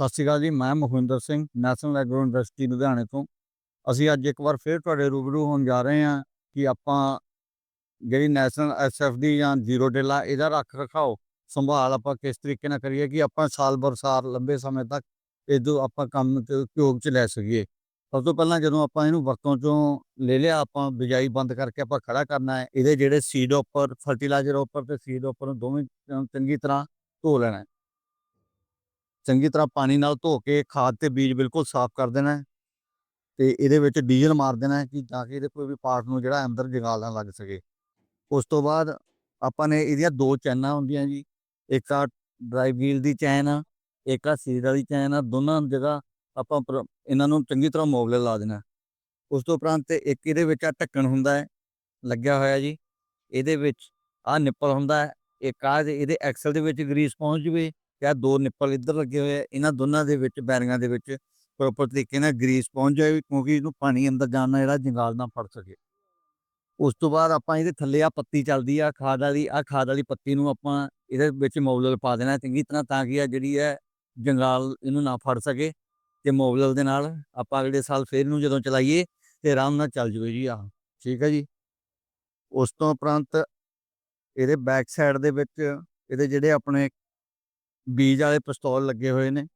ਸਤਿ ਸ਼੍ਰੀ ਅਕਾਲ ਜੀ, ਮੈਂ Mukhwinder Singh national agro university ਲੁਧਿਆਣੇ ਤੋਂ। ਅਸੀਂ ਅੱਜ ਇੱਕ ਵਾਰ ਫਿਰ ਤੁਹਾਡੇ ਰੂਬਰੂ ਹੋਣ ਜਾ ਰਹੇ ਹਾਂ ਕਿ ਆਪਾਂ ਜਿਹੜੀ ਨੈਸ਼ਨਲ ਐਸਐਫਡੀ ਜਾਂ ਜ਼ੀਰੋ ਡੇਲਾ ਇਹਦਾ ਰੱਖ ਰਖਾਓ, ਸੰਭਾਲ ਆਪਾਂ ਕਿਸ ਤਰੀਕੇ ਨਾਲ ਕਰੀਏ ਕਿ ਆਪਾਂ ਸਾਲ ਬਰ ਸਾਲ, ਲੰਬੇ ਸਮੇਂ ਤੱਕ ਇਹ ਇਹਦੋਂ ਆਪਾਂ ਕੰਮ ਤੇ ਉਪਯੋਗ ਚ ਲੈ ਸਕੀਏ। ਸਭ ਤੋਂ ਪਹਿਲਾਂ ਜਦੋਂ ਆਪਾਂ ਇਹਨੂੰ ਵਰਤੋਂ ਚੋਂ ਲੈ ਲਿਆ, ਆਪਾਂ ਬਿਜਾਈ ਬੰਦ ਕਰਕੇ ਆਪਾਂ ਖੜਾ ਕਰਨਾ ਹੈ, ਇਹਦੇ ਜਿਹੜੇ ਸੀਡ ਉੱਪਰ ਫਰਟੀਲਾਈਜ਼ਰ ਉੱਪਰ ਤੇ ਸੀਡ ਉੱਪਰ ਨੂੰ ਦੋਵੇਂ ਚੰਗੀ ਤਰ੍ਹਾਂ ਧੋ ਲੈਣਾ ਚੰਗੀ ਤਰ੍ਹਾਂ ਪਾਣੀ ਨਾਲ ਧੋ ਕੇ ਖਾਦ ਤੇ ਬੀਜ ਬਿਲਕੁਲ ਸਾਫ਼ ਕਰ ਦੇਣਾ ਹੈ ਤੇ ਇਹਦੇ ਵਿੱਚ ਡੀਜ਼ਲ ਮਾਰ ਦੇਣਾ ਹੈ ਕਿ ਤਾਂ ਕਿ ਇਹਦੇ ਕੋਈ ਵੀ ਪਾਰਟ ਨੂੰ ਜਿਹੜਾ ਅੰਦਰ ਜਗਾਲ ਨਾ ਲੱਗ ਸਕੇ। ਉਸ ਤੋਂ ਬਾਅਦ ਆਪਾਂ ਨੇ ਇਹਦੀਆਂ ਦੋ ਚੈਨਾਂ ਹੁੰਦੀਆਂ ਜੀ, ਇੱਕ ਆ ਡਰਾਈਵ ਵੀਲ ਦੀ ਚੈਨ ਆ, ਇੱਕ ਆ ਸੀਡ ਵਾਲੀ ਚੈਨ ਆ, ਦੋਨਾਂ ਜਗ੍ਹਾ ਆਪਾਂ ਇਹਨਾਂ ਨੂੰ ਚੰਗੀ ਤਰ੍ਹਾਂ ਮੋਬਲ ਲਾ ਦੇਣਾ ਉਸ ਤੋਂ ਉਪਰੰਤ ਇੱਕ ਇਹਦੇ ਵਿੱਚ ਆ ਢੱਕਣ ਹੁੰਦਾ ਹੈ, ਲੱਗਿਆ ਹੋਇਆ ਜੀ, ਇਹਦੇ ਵਿੱਚ ਆ ਨਿੱਪਲ ਹੁੰਦਾ ਹੈ, ਇੱਕ ਆ ਇਹਦੇ ਐਕਸਲ ਦੇ ਵਿੱਚ ਗਰੀਸ ਪਹੁੰਚ ਜਵੇ ਤੇ ਦੋ ਨਿੱਪਲ ਇੱਧਰ ਲੱਗੇ ਹੋਏ ਆ, ਇਹਨਾਂ ਦੋਨਾਂ ਦੇ ਵਿੱਚ ਬੈਰਿੰਗਾਂ ਦੇ ਵਿੱਚ ਪ੍ਰੋਪਰ ਤਰੀਕੇ ਨਾਲ ਗਰੀਸ ਪਹੁੰਚ ਜਾਏ ਕਿਉਂਕਿ ਇਹਨੂੰ ਪਾਣੀ ਅੰਦਰ ਜਾਣ ਨਾਲ ਜਿਹੜਾ ਜੰਗਾਲ ਨਾ ਫੜ ਸਕੇ। ਉਸ ਤੋਂ ਬਾਅਦ ਆਪਾਂ ਇਹਦੇ ਥੱਲੇ ਆ ਪੱਤੀ ਚੱਲਦੀ ਆ, ਖਾਦ ਵਾਲੀ ਆ ਖਾਦ ਵਾਲੀ ਪੱਤੀ ਨੂੰ ਆਪਾਂ ਇਹਦੇ ਵਿੱਚ ਮੋਬਲਲ ਪਾ ਦੇਣਾ ਚੰਗੀ ਤਰ੍ਹਾਂ ਤਾਂ ਕਿ ਆ ਜਿਹੜੀ ਹੈ ਜੰਗਾਲ ਇਹਨੂੰ ਨਾ ਫੜ ਸਕੇ ਤੇ ਮੋਬਲਲ ਦੇ ਨਾਲ ਆਪਾਂ ਅਗਲੇ ਸਾਲ ਫੇਰ ਇਹਨੂੰ ਜਦੋਂ ਚਲਾਈਏ ਤੇ ਆਰਾਮ ਨਾਲ ਚੱਲ ਜੂਏ ਜੀ ਆ ਠੀਕ ਹੈ ਜੀ। ਉਸ ਤੋਂ ਉਪਰੰਤ ਇਹਦੇ ਬੈਕ ਸਾਈਡ ਦੇ ਵਿੱਚ ਇਹਦੇ ਜਿਹੜੇ ਆਪਣੇ ਬੀਜ ਵਾਲੇ ਪਿਸਤੌਲ ਲੱਗੇ ਹੋਏ ਨੇ।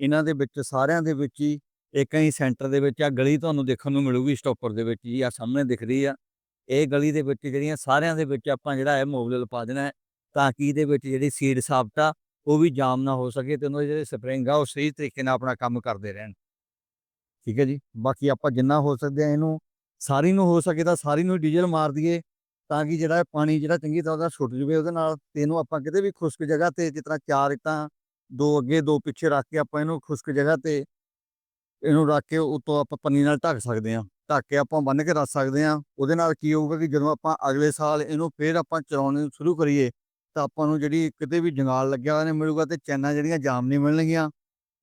ਇਹਨਾਂ ਦੇ ਵਿੱਚ, ਸਾਰਿਆਂ ਦੇ ਵਿੱਚ ਹੀ, ਇੱਕ ਹੀ ਸੈਂਟਰ ਦੇ ਵਿੱਚ ਆ, ਗਲੀ ਤੁਹਾਨੂੰ ਦੇਖਣ ਨੂੰ ਮਿਲੂਗੀ ਸਟਾਪਰ ਦੇ ਵਿੱਚ ਜੀ, ਆ ਸਾਹਮਣੇ ਦਿਖ ਰਹੀ ਆ। ਇਹ ਗਲੀ ਦੇ ਵਿੱਚ ਜਿਹੜੀਆਂ ਸਾਰਿਆਂ ਦੇ ਵਿੱਚ ਆਪਾਂ ਜਿਹੜਾ ਹੈ ਮੋਬਲਲ ਪਾ ਦੇਣਾ ਹੈ, ਤਾਂ ਕਿ ਇਹਦੇ ਵਿੱਚ ਜਿਹੜੀ ਸੀਡ ਸਾਫਟ ਆ ਉਹ ਵੀ ਜਾਮ ਨਾ ਹੋ ਸਕੇ ਤੇ ਉਹਨਾਂ ਦੇ ਜਿਹੜੇ ਸਪਰਿੰਗ ਆ, ਉਹ ਸਹੀ ਤਰੀਕੇ ਨਾਲ ਆਪਣਾ ਕੰਮ ਕਰਦੇ ਰਹਿਣ। ਠੀਕ ਹੈ ਜੀ? ਬਾਕੀ ਆਪਾਂ ਜਿੰਨਾ ਹੋ ਸਕਦੇ ਆ ਇਹਨੂੰ, ਸਾਰੀ ਨੂੰ ਹੋ ਸਕੇ ਤਾਂ ਸਾਰੀ ਨੂੰ ਡੀਜ਼ਲ ਮਾਰ ਦਈਏ। ਤਾਂ ਕਿ ਜਿਹੜਾ ਪਾਣੀ ਜਿਹੜਾ ਚੰਗੀ ਤਰ੍ਹਾਂ ਦਾ ਛੁੱਟ ਜਵੇ, ਉਹਦੇ ਨਾਲ ਤੇ ਇਹਨੂੰ ਆਪਾਂ ਕਿਤੇ ਵੀ ਖੁਸ਼ਕ ਜਗ੍ਹਾ ਤੇ ਜਿਸ ਤਰ੍ਹਾਂ ਚਾਰ ਇੱਟਾਂ ਦੋ ਅੱਗੇ ਦੋ ਪਿੱਛੇ ਰੱਖ ਕੇ ਆਪਾਂ ਇਹਨੂੰ ਖੁਸ਼ਕ ਜਗ੍ਹਾ ਤੇ ਇਹਨੂੰ ਰੱਖ ਕੇ ਉੱਤੋਂ ਆਪਾਂ ਪੰਨੀ ਨਾਲ ਢੱਕ ਸਕਦੇ ਹਾਂ। ਢੱਕ ਕੇ ਆਪਾਂ ਬੰਨ੍ਹ ਕੇ ਰੱਖ ਸਕਦੇ ਹਾਂ। ਉਹਦੇ ਨਾਲ ਕੀ ਹੋਊਗਾ ਕਿ ਜਦੋਂ ਆਪਾਂ ਅਗਲੇ ਸਾਲ ਇਹਨੂੰ ਫੇਰ ਆਪਾਂ ਚਲਾਉਣੇ ਸ਼ੁਰੂ ਕਰੀਏ, ਤਾਂ ਆਪਾਂ ਨੂੰ ਜਿਹੜੀ ਕਿਤੇ ਵੀ ਜੰਗਾਲ ਲੱਗਿਆ ਹੋਇਆ ਨਹੀਂ ਮਿਲੂਗਾ ਤੇ ਚੈਨਾਂ ਜਿਹੜੀਆਂ ਜਾਮ ਨਹੀਂ ਮਿਲਣਗੀਆਂ।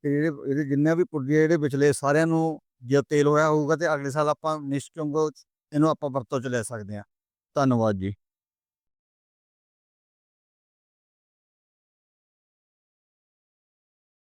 ਤੇ ਜਿਹੜੇ, ਇਹਦੇ ਜਿੰਨੇ ਵੀ ਪੁਰਜੇ ਜਿਹੜੇ ਵਿਚਲੇ ਸਾਰਿਆਂ ਨੂੰ ਜੇ ਤੇਲ ਹੋਇਆ ਹੋਊਗਾ ਤੇ ਅਗਲੇ ਸਾਲ ਆਪਾਂ ਨਿਸ਼ਚਿੰਤ ਇਹਨੂੰ ਆਪਾਂ ਵਰਤੋਂ ਚ ਲੈ ਸਕਦੇ ਹਾਂ। ਧੰਨਵਾਦ ਜੀ।